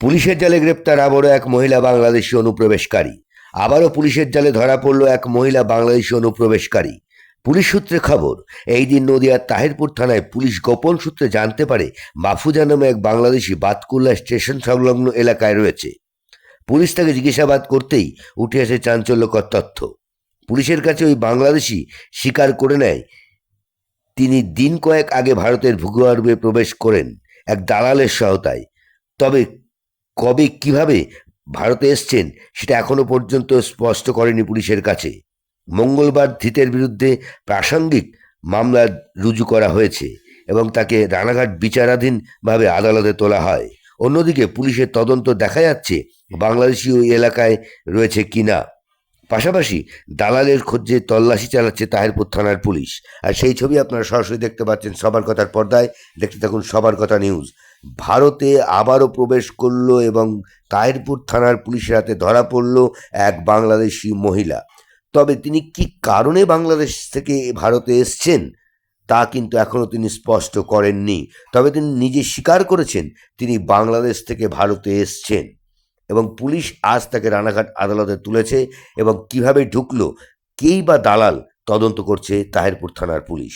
পুলিশের জালে গ্রেপ্তার আবারও এক মহিলা বাংলাদেশি অনুপ্রবেশকারী। আবারও পুলিশের জালে ধরা পড়ল এক মহিলা বাংলাদেশি অনুপ্রবেশকারী। পুলিশ সূত্রে খবর, এই দিন নদিয়ার তাহিরপুর থানায় পুলিশ গোপন সূত্রে জানতে পারে মাহফুজা নামে এক বাংলাদেশি বাতকুল্লা স্টেশন সংলগ্ন এলাকায় রয়েছে। পুলিশ তাকে জিজ্ঞাসাবাদ করতেই উঠে আসে চাঞ্চল্যকর তথ্য। পুলিশের কাছে ওই বাংলাদেশি স্বীকার করে নেয়, তিনি দিন কয়েক আগে ভারতের ভূগর্ভে প্রবেশ করেন এক দালালের সহায়তায়। তবে কবে কীভাবে ভারতে এসছেন সেটা এখনও পর্যন্ত স্পষ্ট করেনি পুলিশের কাছে। মঙ্গলবার ধৃতের বিরুদ্ধে প্রাসঙ্গিক মামলা রুজু করা হয়েছে এবং তাকে রানাঘাট বিচারাধীনভাবে আদালতে তোলা হয়। অন্যদিকে পুলিশের তদন্ত দেখা যাচ্ছে বাংলাদেশি ওই এলাকায় রয়েছে কিনা পাশাপাশি দালালের খোঁজে তল্লাশি চালাচ্ছে তাহিরপুর থানার পুলিশ। আর সেই ছবি আপনারা সরাসরি দেখতে পাচ্ছেন সবার কথার পর্দায়। দেখতে থাকুন সবার কথা নিউজ। ভারতে আবারও প্রবেশ করল এবং তাহিরপুর থানার পুলিশের হাতে ধরা পড়ল এক বাংলাদেশি মহিলা। তবে তিনি কি কারণে বাংলাদেশ থেকে ভারতে এসছেন, তা কিন্তু এখনও তিনি স্পষ্ট করেননি। তবে তিনি নিজে স্বীকার করেছেন তিনি বাংলাদেশ থেকে ভারতে এসছেন এবং পুলিশ আজ তাকে রানাঘাট আদালতে তুলেছে এবং কীভাবে ঢুকলো, কেই বা দালাল তদন্ত করছে তাহিরপুর থানার পুলিশ।